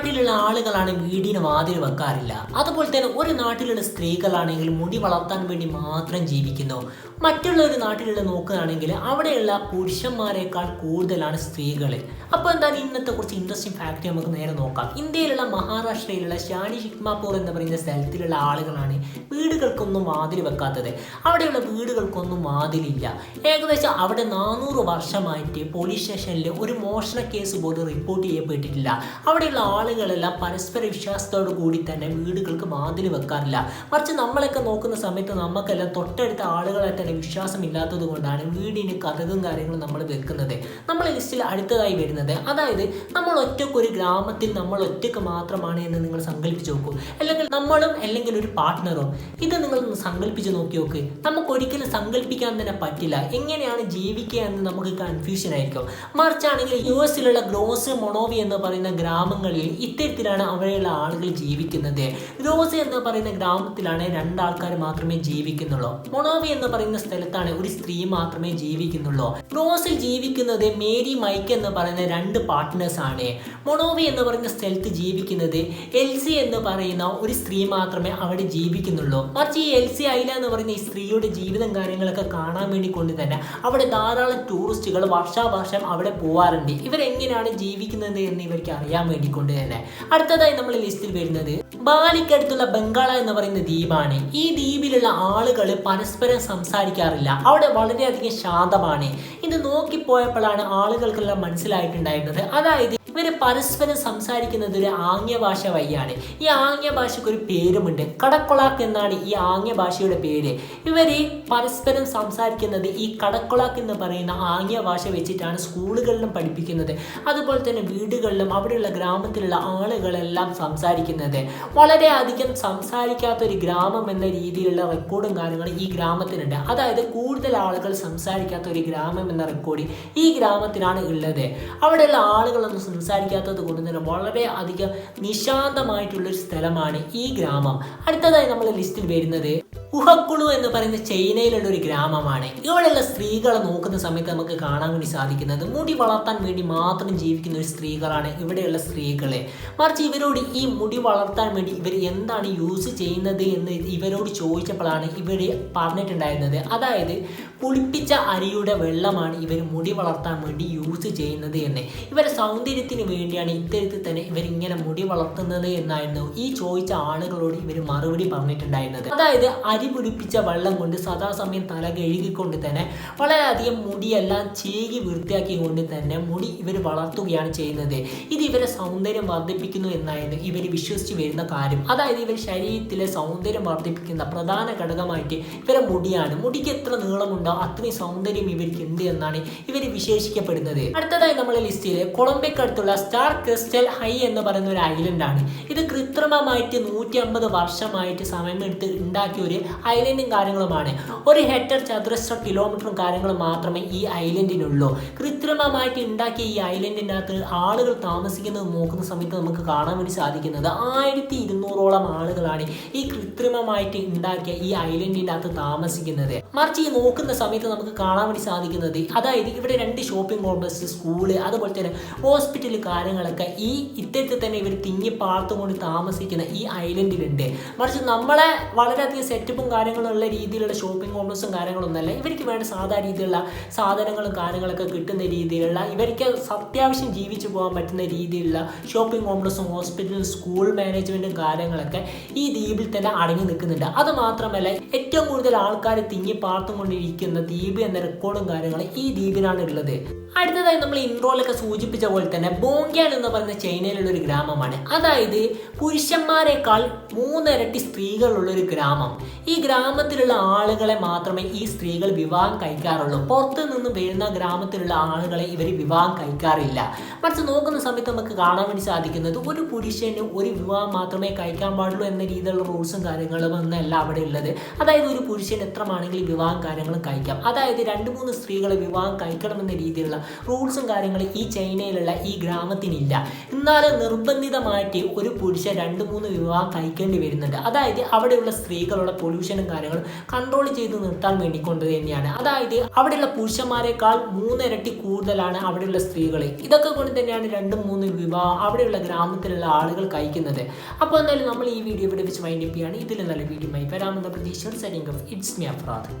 നാട്ടിലുള്ള ആളുകളാണ് വീടിന് വാതിൽ വെക്കാറില്ല. അതുപോലെ തന്നെ ഒരു നാട്ടിലുള്ള സ്ത്രീകളാണെങ്കിൽ മുടി വളർത്താൻ വേണ്ടി മാത്രം ജീവിക്കുന്നു. മറ്റുള്ള ഒരു നാട്ടിലുള്ള നോക്കുകയാണെങ്കിൽ അവിടെയുള്ള പുരുഷന്മാരെക്കാൾ കൂടുതലാണ് സ്ത്രീകൾ അപ്പോൾ എന്താണ് ഇന്നത്തെ കുറച്ച് ഇൻട്രസ്റ്റിംഗ് ഫാക്ട് നമുക്ക് നേരെ നോക്കാം. ഇന്ത്യയിലുള്ള മഹാരാഷ്ട്രയിലുള്ള ഷാനി ഷിക്മാപൂർ എന്ന് പറയുന്ന സ്ഥലത്തിലുള്ള ആളുകളാണ് വീടുകൾക്കൊന്നും വാതിൽ വെക്കാത്തത്. അവിടെയുള്ള വീടുകൾക്കൊന്നും വാതിലില്ല. ഏകദേശം അവിടെ നാനൂറ് വർഷമായിട്ട് പോലീസ് സ്റ്റേഷനിൽ ഒരു മോഷണ കേസ് പോലും റിപ്പോർട്ട് ചെയ്യപ്പെട്ടിട്ടില്ല. അവിടെയുള്ള ആളുകളെല്ലാം പരസ്പര വിശ്വാസത്തോടു കൂടി തന്നെ വീടുകൾക്ക് വാതിൽ വെക്കാറില്ല. മറിച്ച് നമ്മളൊക്കെ നോക്കുന്ന സമയത്ത് നമുക്കെല്ലാം തൊട്ടടുത്ത ആളുകളെ തന്നെ വിശ്വാസം ഇല്ലാത്തത് കൊണ്ടാണ് വീടിന് കഥകും കാര്യങ്ങളും നമ്മൾ വെക്കുന്നത്. നമ്മൾ ലിസ്റ്റിൽ അടുത്തതായി വരുന്നത് അതായത് നമ്മൾ ഒറ്റയ്ക്ക് ഒരു ഗ്രാമത്തിൽ നമ്മൾ ഒറ്റയ്ക്ക് മാത്രമാണ് എന്ന് നിങ്ങൾ സങ്കല്പിച്ച് നോക്കൂ. അല്ലെങ്കിൽ നമ്മളും അല്ലെങ്കിൽ ഒരു പാർട്ട്ണറും ഇത് നിങ്ങൾ സങ്കല്പിച്ച് നോക്കി നോക്ക്. നമുക്ക് ഒരിക്കലും സങ്കല്പിക്കാൻ തന്നെ പറ്റില്ല. എങ്ങനെയാണ് ജീവിക്കുക എന്ന് നമുക്ക് കൺഫ്യൂഷൻ ആയിരിക്കും. മറിച്ചാണെങ്കിൽ യു എസിലുള്ള ഗ്രോസ് മൊണോവി എന്ന് പറയുന്ന ഗ്രാമങ്ങളിൽ ഇത്തരത്തിലാണ് അവിടെയുള്ള ആളുകൾ ജീവിക്കുന്നത്. റോസ് എന്ന് പറയുന്ന ഗ്രാമത്തിലാണ് രണ്ടാൾക്കാർ മാത്രമേ ജീവിക്കുന്നുള്ളൂ. മൊണോവി എന്ന് പറയുന്ന സ്ഥലത്താണ് ഒരു സ്ത്രീ മാത്രമേ ജീവിക്കുന്നുള്ളൂ. റോസിൽ ജീവിക്കുന്നത് മേരി മൈക്ക് എന്ന് പറയുന്ന രണ്ട് പാർട്ട്നേഴ്സ് ആണ്. മൊണോവി എന്ന് പറയുന്ന സ്ഥലത്ത് ജീവിക്കുന്നത് എൽസി എന്ന് പറയുന്ന ഒരു സ്ത്രീ മാത്രമേ അവിടെ ജീവിക്കുന്നുള്ളൂ. മറിച്ച് ഈ എൽസി ഐല എന്ന് പറയുന്ന ഈ സ്ത്രീയുടെ ജീവിതം കാര്യങ്ങളൊക്കെ കാണാൻ വേണ്ടി കൊണ്ട് തന്നെ അവിടെ ധാരാളം ടൂറിസ്റ്റുകൾ വർഷാവർഷം അവിടെ പോവാറുണ്ട്. ഇവരെങ്ങനെയാണ് ജീവിക്കുന്നത് എന്ന് ഇവർക്ക് അറിയാൻ വേണ്ടി കൊണ്ട് തന്നെ. അടുത്തതായി നമ്മൾ ലിസ്റ്റിൽ വരുന്നത് ബാലിക്കടുത്തുള്ള ബംഗാള എന്ന് പറയുന്ന ദ്വീപാണ്. ഈ ദ്വീപിലുള്ള ആളുകൾ പരസ്പരം സംസാരിക്കാറില്ല. അവിടെ വളരെയധികം ശാന്തമാണ്. ഇത് നോക്കിപ്പോയപ്പോഴാണ് ആളുകൾക്കെല്ലാം മനസ്സിലായിട്ടുണ്ടായിരുന്നത്. അതായത് ഇവർ പരസ്പരം സംസാരിക്കുന്നത് ഒരു ആംഗ്യ ഭാഷ വഴിയാണ്. ഈ ആംഗ്യ ഭാഷയ്ക്ക് ഒരു പേരുമുണ്ട്. കടക്കൊളാക്ക് എന്നാണ് ഈ ആംഗ്യ ഭാഷയുടെ പേര്. ഇവർ പരസ്പരം സംസാരിക്കുന്നത് ഈ കടക്കൊളാക്ക് എന്ന് പറയുന്ന ആംഗ്യ ഭാഷ വെച്ചിട്ടാണ് സ്കൂളുകളിലും പഠിപ്പിക്കുന്നത്. അതുപോലെ തന്നെ വീടുകളിലും അവിടെയുള്ള ഗ്രാമത്തിലുള്ള ആളുകളെല്ലാം സംസാരിക്കുന്നത്. വളരെയധികം സംസാരിക്കാത്ത ഒരു ഗ്രാമം എന്ന രീതിയിലുള്ള റെക്കോർഡും കാര്യങ്ങളും ഈ ഗ്രാമത്തിനുണ്ട്. അതായത് കൂടുതൽ ആളുകൾ സംസാരിക്കാത്ത ഒരു ഗ്രാമം എന്ന റെക്കോർഡ് ഈ ഗ്രാമത്തിനാണ് ഉള്ളത്. അവിടെയുള്ള ആളുകളൊന്നും സംസാരിക്കാത്തത് കൊണ്ട് തന്നെ വളരെ അധികം നിശാന്തമായിട്ടുള്ള ഒരു സ്ഥലമാണ് ഈ ഗ്രാമം. അടുത്തതായി നമ്മൾ ലിസ്റ്റിൽ വരുന്നത് ഉഹക്കുളു എന്ന് പറയുന്ന ചൈനയിലുള്ള ഒരു ഗ്രാമമാണ്. ഇവിടെയുള്ള സ്ത്രീകളെ നോക്കുന്ന സമയത്ത് നമുക്ക് കാണാൻ വേണ്ടി സാധിക്കുന്നത് മുടി വളർത്താൻ വേണ്ടി മാത്രം ജീവിക്കുന്ന ഒരു സ്ത്രീകളാണ് ഇവിടെയുള്ള സ്ത്രീകളെ. മറിച്ച് ഇവരോട് ഈ മുടി വളർത്താൻ വേണ്ടി ഇവർ എന്താണ് യൂസ് ചെയ്യുന്നത് എന്ന് ഇവരോട് ചോദിച്ചപ്പോഴാണ് ഇവർ പറഞ്ഞിട്ടുണ്ടായിരുന്നത്. അതായത് പുളിപ്പിച്ച അരിയുടെ വെള്ളമാണ് ഇവർ മുടി വളർത്താൻ വേണ്ടി യൂസ് ചെയ്യുന്നത് എന്ന്. ഇവരെ സൗന്ദര്യത്തിന് വേണ്ടിയാണ് ഇത്തരത്തിൽ തന്നെ ഇവരിങ്ങനെ മുടി വളർത്തുന്നത് എന്നായിരുന്നു ഈ ചോദിച്ച ആളുകളോട് ഇവർ മറുപടി പറഞ്ഞിട്ടുണ്ടായിരുന്നത്. അതായത് അരി പുളിപ്പിച്ച വെള്ളം കൊണ്ട് സദാസമയം തല കഴുകിക്കൊണ്ട് തന്നെ വളരെയധികം മുടിയെല്ലാം ചേകി വൃത്തിയാക്കിക്കൊണ്ട് തന്നെ മുടി ഇവർ വളർത്തുകയാണ് ചെയ്യുന്നത്. ഇത് ഇവരെ സൗന്ദര്യം വർദ്ധിപ്പിക്കുന്നു എന്നായിരുന്നു ഇവർ വിശ്വസിച്ച് വരുന്ന കാര്യം. അതായത് ഇവർ ശരീരത്തിലെ സൗന്ദര്യം വർദ്ധിപ്പിക്കുന്ന പ്രധാന ഘടകമായിട്ട് ഇവരെ മുടിയാണ്. മുടിക്ക് എത്ര നീളമുണ്ടോ അത്രയും സൗന്ദര്യം ഇവർക്ക് ഉണ്ട് എന്നാണ് ഇവർ വിശേഷിക്കപ്പെടുന്നത്. അടുത്തതായി നമ്മുടെ ലിസ്റ്റിൽ കൊളംബിയക്കടുത്തുള്ള സ്റ്റാർ ക്രിസ്റ്റൽ ഹൈ എന്ന് പറയുന്ന ഒരു ഐലൻഡ് ആണ്. ഇത് കൃത്രിമമായിട്ട് നൂറ്റി അമ്പത് വർഷമായിട്ട് സമയമെടുത്ത് ഉണ്ടാക്കിയ ഒരു ഐലൻഡും കാര്യങ്ങളുമാണ്. ഒരു ഹെക്ടർ ചതുരശ്ര കിലോമീറ്ററും കാര്യങ്ങളും മാത്രമേ ഈ ഐലൻഡിനുള്ളൂ കൃത്രിമമായിട്ട് ഉണ്ടാക്കിയ ഈ ഐലൻഡിന്റെ അകത്ത് ആളുകൾ താമസിക്കുന്നത് നോക്കുന്ന സമയത്ത് നമുക്ക് കാണാൻ വേണ്ടി സാധിക്കുന്നത് ആയിരത്തി ഇരുന്നൂറോളം ആളുകളാണ് ഈ കൃത്രിമമായിട്ട് ഉണ്ടാക്കിയ ഈ ഐലൻഡിന്റെ അകത്ത് താമസിക്കുന്നത്. മറിച്ച് ഈ നോക്കുന്ന സമയത്ത് നമുക്ക് കാണാൻ വേണ്ടി സാധിക്കുന്നത് അതായത് ഇവിടെ രണ്ട് ഷോപ്പിംഗ് കോംപ്ലക്സ് സ്കൂൾ അതുപോലെ തന്നെ ഹോസ്പിറ്റൽ കാര്യങ്ങളൊക്കെ ഈ ഇത്തരത്തിൽ തന്നെ ഇവർ തിങ്ങി പാർത്തുകൊണ്ട് താമസിക്കുന്ന ഈ ഐലൻഡിലുണ്ട്. മറിച്ച് നമ്മളെ വളരെയധികം സെറ്റപ്പും കാര്യങ്ങളും ഉള്ള രീതിയിലുള്ള ഷോപ്പിംഗ് കോംപ്ലക്സും കാര്യങ്ങളൊന്നുമല്ല. ഇവർക്ക് വേണ്ട സാധാരണ രീതിയിലുള്ള സാധനങ്ങളും കാര്യങ്ങളൊക്കെ കിട്ടുന്ന രീതിയിലുള്ള ഇവർക്ക് അത്യാവശ്യം ജീവിച്ചു പോകാൻ പറ്റുന്ന രീതിയിലുള്ള ഷോപ്പിംഗ് കോംപ്ലക്സും ഹോസ്പിറ്റലും സ്കൂൾ മാനേജ്മെന്റും കാര്യങ്ങളൊക്കെ ഈ ദ്വീപിൽ തന്നെ അടങ്ങി നിൽക്കുന്നുണ്ട്. അത് മാത്രമല്ല ഏറ്റവും കൂടുതൽ ആൾക്കാർ തിങ്ങി പാർത്തുകൊണ്ടിരിക്കുന്ന ദ്വീപ് എന്ന റെക്കോർഡും കാര്യങ്ങളും ഈ ദ്വീപിനാണ് ഉള്ളത്. അടുത്തതായി നമ്മൾ ഇൻട്രോയിലൊക്കെ സൂചിപ്പിച്ച പോലെ തന്നെ ബോങ്ക്യാൻ എന്ന് പറയുന്ന ചൈനയിലുള്ള ഒരു ഗ്രാമമാണ്. അതായത് പുരുഷന്മാരെക്കാൾ മൂന്നിരട്ടി സ്ത്രീകളുള്ള ഒരു ഗ്രാമം. ഈ ഗ്രാമത്തിലുള്ള ആളുകളെ മാത്രമേ ഈ സ്ത്രീകൾ വിവാഹം കഴിക്കാറുള്ളൂ. പുറത്തു നിന്ന് വരുന്ന ഗ്രാമത്തിലുള്ള ആളുകളെ ഇവർ വിവാഹം കഴിക്കാറില്ല. മറിച്ച് നോക്കുന്ന സമയത്ത് നമുക്ക് കാണാൻ വേണ്ടി സാധിക്കുന്നത് ഒരു പുരുഷന് ഒരു വിവാഹം മാത്രമേ കഴിക്കാൻ പാടുള്ളൂ എന്ന രീതിയിലുള്ള റൂൾസും കാര്യങ്ങളും ഒന്നല്ല അവിടെ ഉള്ളത്. അതായത് ഒരു പുരുഷൻ എത്രമാണെങ്കിലും വിവാഹം കാര്യങ്ങളും കഴിക്കാം. അതായത് രണ്ട് മൂന്ന് സ്ത്രീകളെ വിവാഹം കഴിക്കണമെന്ന രീതിയിലുള്ള റൂൾസും കാര്യങ്ങളും ഈ ചൈനയിലുള്ള ഈ ഗ്രാമത്തിനില്ല. എന്നാലും നിർബന്ധിതമായിട്ട് ഒരു പുരുഷൻ രണ്ട് മൂന്ന് വിവാഹം കഴിക്കേണ്ടി വരുന്നുണ്ട്. അതായത് അവിടെയുള്ള സ്ത്രീകളുടെ പൊല്യൂഷനും കാര്യങ്ങളും കൺട്രോൾ ചെയ്ത് നിർത്താൻ വേണ്ടി കൊണ്ട് തന്നെയാണ്. അതായത് അവിടെയുള്ള പുരുഷന്മാരെക്കാൾ മൂന്നിരട്ടി കൂടുതലാണ് അവിടെയുള്ള സ്ത്രീകൾ ഇതൊക്കെ കൊണ്ട് തന്നെയാണ് രണ്ടും മൂന്ന് വിവാഹം അവിടെയുള്ള ഗ്രാമത്തിലുള്ള ആളുകൾ കഴിക്കുന്നത്. അപ്പോൾ എന്തായാലും നമ്മൾ ഈ വീഡിയോ ഇവിടെ വെച്ച് വൈൻഡപ്പ് ഇതിൽ നല്ല വീഡിയോ ആയി വരാമെന്ന സെറ്റിംഗ് ഇറ്റ്സ് മി അഫ്രാദ്.